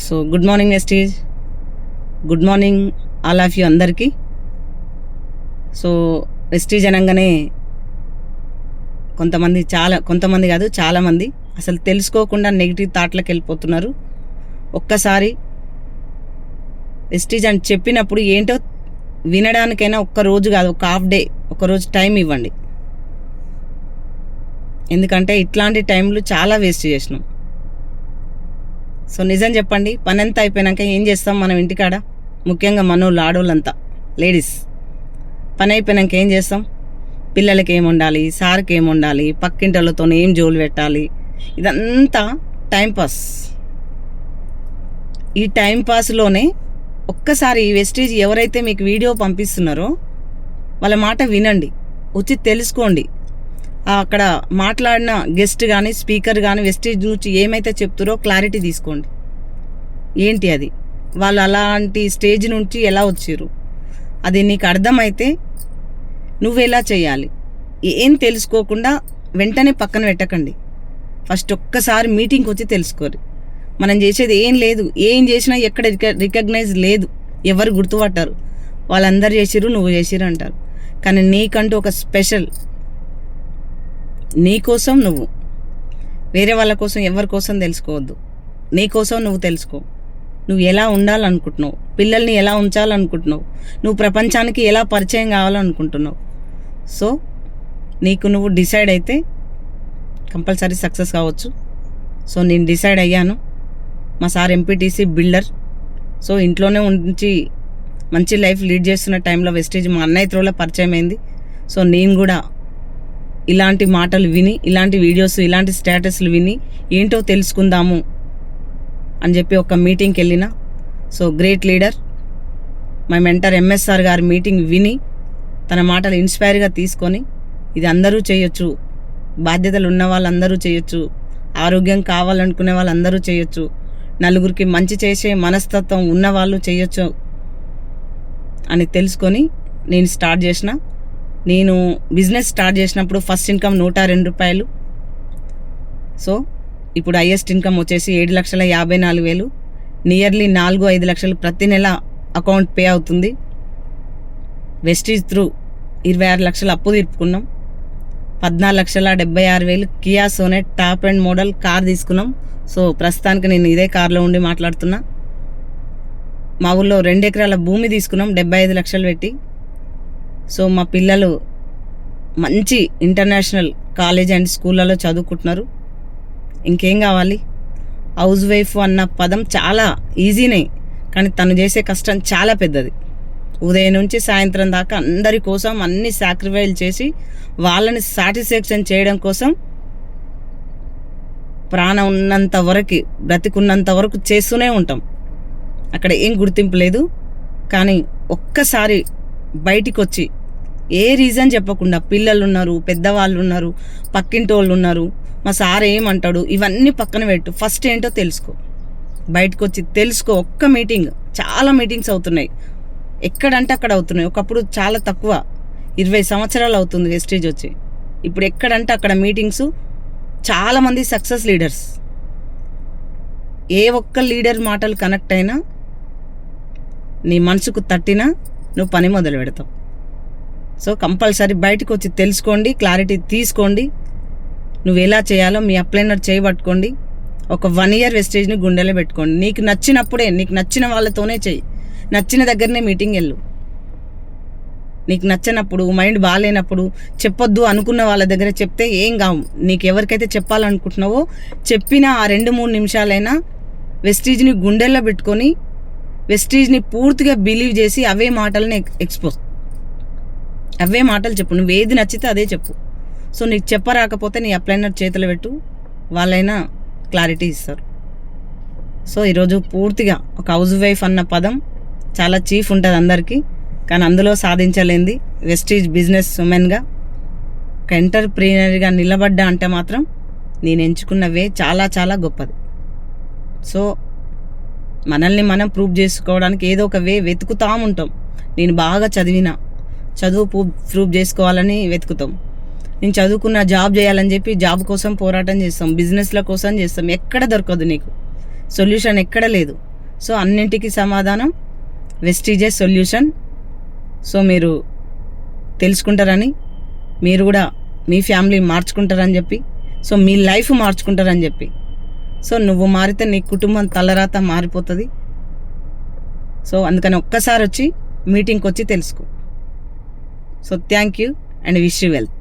So good morning Vestige good morning all of you అందరికీ. So Vestige అనగానే కొంతమంది చాలా కొంతమంది కాదు చాలామంది అసలు తెలుసుకోకుండా నెగిటివ్ థాట్లకు వెళ్ళిపోతున్నారు. ఒక్కసారి ఎస్టీజ్ అని చెప్పినప్పుడు ఏంటో వినడానికైనా ఒక్క రోజు కాదు ఒక హాఫ్ డే ఒక రోజు టైం ఇవ్వండి. ఎందుకంటే ఇట్లాంటి టైంలు చాలా వేస్ట్ చేసినాం. సో నిజం చెప్పండి పని ఎంత అయిపోయినాక ఏం చేస్తాం మనం ఇంటికాడ? ముఖ్యంగా మనోళ్ళు ఆడోళ్ళంతా లేడీస్. పని అయిపోయినాక ఏం చేస్తాం? పిల్లలకి ఏం ఉండాలి సార్కి ఏం ఉండాలి పక్కింటలతో ఏం జోలు పెట్టాలి? ఇదంతా టైంపాస్ ఈ టైంపాస్లోనే ఒక్కసారి ఈ వెస్టేజ్ ఎవరైతే మీకు వీడియో పంపిస్తున్నారో వాళ్ళ మాట వినండి వచ్చి తెలుసుకోండి. అక్కడ మాట్లాడిన గెస్ట్ కానీ స్పీకర్ కానీ వెస్టేజ్ నుంచి ఏమైతే చెప్తారో క్లారిటీ తీసుకోండి. ఏంటి అది? వాళ్ళు అలాంటి స్టేజ్ నుంచి ఎలా వచ్చారు? అది నీకు అర్థమైతే నువ్వు ఎలా చేయాలి? ఏం తెలుసుకోకుండా వెంటనే పక్కన పెట్టకండి. ఫస్ట్ ఒక్కసారి మీటింగ్కి వచ్చి తెలుసుకోరు. మనం చేసేది ఏం లేదు. ఏం చేసినా ఎక్కడ రిక- రికగ్నైజ్ లేదు. ఎవరు గుర్తుపట్టారు. వాళ్ళందరు చేసిరు నువ్వు చేసిరు అంటారు. కానీ నీకంటూ ఒక స్పెషల్ నీకోసం నువ్వు. వేరే వాళ్ళ కోసం ఎవరి కోసం తెలుసుకోవద్దు. నీకోసం నువ్వు తెలుసుకో. నువ్వు ఎలా ఉండాలనుకుంటున్నావు? పిల్లల్ని ఎలా ఉంచాలనుకుంటున్నావు? నువ్వు ప్రపంచానికి ఎలా పరిచయం కావాలనుకుంటున్నావు? సో నీకు నువ్వు డిసైడ్ అయితే కంపల్సరీ సక్సెస్ కావచ్చు. సో నేను డిసైడ్ అయ్యాను. మా సార్ ఎంపీటీసీ బిల్డర్ సో ఇంట్లోనే ఉంచి మంచి లైఫ్ లీడ్ చేస్తున్న టైంలో వెస్టేజ్ మా అన్నయ్య త్రోలో పరిచయం అయింది. సో నేను కూడా ఇలాంటి మాటలు విని ఇలాంటి వీడియోస్ ఇలాంటి స్టేటస్లు విని ఏంటో తెలుసుకుందాము అని చెప్పి ఒక మీటింగ్కి వెళ్ళిన. So great leader my mentor MSR గారి మీటింగ్ విని తన మాటలు ఇన్స్పైర్గా తీసుకొని ఇది అందరూ చేయొచ్చు బాధ్యతలు ఉన్న వాళ్ళందరూ చేయొచ్చు ఆరోగ్యం కావాలనుకునే వాళ్ళందరూ చేయొచ్చు నలుగురికి మంచి చేసే మనస్తత్వం ఉన్నవాళ్ళు చేయొచ్చు అని తెలుసుకొని నేను స్టార్ట్ చేసిన. నేను బిజినెస్ స్టార్ట్ చేసినప్పుడు ఫస్ట్ ఇన్కమ్ నూట రెండు రూపాయలు. సో ఇప్పుడు హైయెస్ట్ ఇన్కమ్ వచ్చేసి ఏడు లక్షల యాభై నాలుగు వేలు. నియర్లీ నాలుగు ఐదు లక్షలు ప్రతి నెల అకౌంట్ పే అవుతుంది. వెస్టీజ్ త్రూ ఇరవై ఆరు లక్షలు అప్పు తీర్పుకున్నాం. పద్నాలుగు లక్షల డెబ్బై ఆరు వేలు Kia Sonet top and model car తీసుకున్నాం. సో ప్రస్తుతానికి నేను ఇదే కార్లో ఉండి మాట్లాడుతున్నా. మా ఊళ్ళో రెండు ఎకరాల భూమి తీసుకున్నాం డెబ్బై ఐదు లక్షలు పెట్టి. సో మా పిల్లలు మంచి ఇంటర్నేషనల్ కాలేజ్ అండ్ స్కూళ్ళలో చదువుకుంటున్నారు. ఇంకేం కావాలి? హౌస్ వైఫ్ అన్న పదం చాలా ఈజీనే కానీ తను చేసే కష్టం చాలా పెద్దది. ఉదయం నుంచి సాయంత్రం దాకా అందరి కోసం అన్ని సాక్రిఫైల్ చేసి వాళ్ళని సాటిస్ఫాక్షన్ చేయడం కోసం ప్రాణం ఉన్నంత వరకు బ్రతికున్నంత వరకు చేస్తూనే ఉంటాం. అక్కడ ఏం గుర్తింపు లేదు కానీ ఒక్కసారి బయటికి వచ్చి ఏ రీజన్ చెప్పకుండా పిల్లలు ఉన్నారు పెద్దవాళ్ళు ఉన్నారు పక్కింటి వాళ్ళు ఉన్నారు మా సార్ ఏమంటాడు ఇవన్నీ పక్కన పెట్టు ఫస్ట్ ఏంటో తెలుసుకో. బయటకు వచ్చి తెలుసుకో ఒక్క మీటింగ్ చాలా మీటింగ్స్ అవుతున్నాయి. ఎక్కడంటే అక్కడ అవుతున్నాయి. ఒకప్పుడు చాలా తక్కువ. ఇరవై సంవత్సరాలు అవుతుంది వెస్టేజ్ వచ్చి. ఇప్పుడు ఎక్కడంటే అక్కడ మీటింగ్స్ చాలామంది సక్సెస్ లీడర్స్. ఏ ఒక్క లీడర్ మాటలు కనెక్ట్ అయినా నీ మనసుకు తట్టినా నువ్వు పని మొదలు పెడతావు. సో కంపల్సరీ బయటకు వచ్చి తెలుసుకోండి క్లారిటీ తీసుకోండి. నువ్వు ఎలా చేయాలో మీ అప్లైనర్ చేయబట్టుకోండి ఒక వన్ ఇయర్ వెస్టేజ్ని గుండెలో పెట్టుకోండి. నీకు నచ్చినప్పుడే నీకు నచ్చిన వాళ్ళతోనే చెయ్యి నచ్చిన దగ్గరనే మీటింగ్ వెళ్ళు. నీకు నచ్చనప్పుడు మైండ్ బాగాలేనప్పుడు చెప్పొద్దు అనుకున్న వాళ్ళ దగ్గర చెప్తే ఏం కావు. నీకు ఎవరికైతే చెప్పాలనుకుంటున్నావో చెప్పిన ఆ రెండు మూడు నిమిషాలైనా వెస్టీజ్ని గుండెల్లో పెట్టుకొని వెస్టీజ్ని పూర్తిగా బిలీవ్ చేసి అవే మాటలని ఎక్స్పోజ్ అవే మాటలు చెప్పు. నువ్వు ఏది నచ్చితే అదే చెప్పు. సో నీకు చెప్పరాకపోతే నీ అప్లైనర్ చేతులు పెట్టు. వాళ్ళైనా క్లారిటీ ఇస్తారు. సో ఈరోజు పూర్తిగా ఒక హౌస్ వైఫ్ అన్న పదం చాలా చీఫ్ ఉంటుంది అందరికీ. కానీ అందులో సాధించలేంది వెస్టీజ్ బిజినెస్ ఉమెన్గా. ఒక ఎంటర్ప్రీనర్గా నిలబడ్డా అంటే మాత్రం నేను ఎంచుకున్న వే చాలా చాలా గొప్పది. సో మనల్ని మనం ప్రూవ్ చేసుకోవడానికి ఏదో ఒక వే వెతుకుతా ఉంటాం. నేను బాగా చదివిన చదువు ప్రూవ్ చేసుకోవాలని వెతుకుతాం. నేను చదువుకున్న జాబ్ చేయాలని చెప్పి జాబ్ కోసం పోరాటం చేస్తాం బిజినెస్ల కోసం చేస్తాం. ఎక్కడ దొరకదు నీకు. సొల్యూషన్ ఎక్కడ లేదు. సో అన్నింటికి సమాధానం వెస్టీజెస్ సొల్యూషన్ సో మీరు తెలుసుకుంటారని మీరు కూడా మీ ఫ్యామిలీ మార్చుకుంటారని చెప్పి సో మీ లైఫ్ మార్చుకుంటారని చెప్పి. సో నువ్వు మారితే నీ కుటుంబం తలరాత మారిపోతుంది. సో అందుకని ఒక్కసారి వచ్చి మీటింగ్కి వచ్చి తెలుసుకో. So thank you and wish you wealth.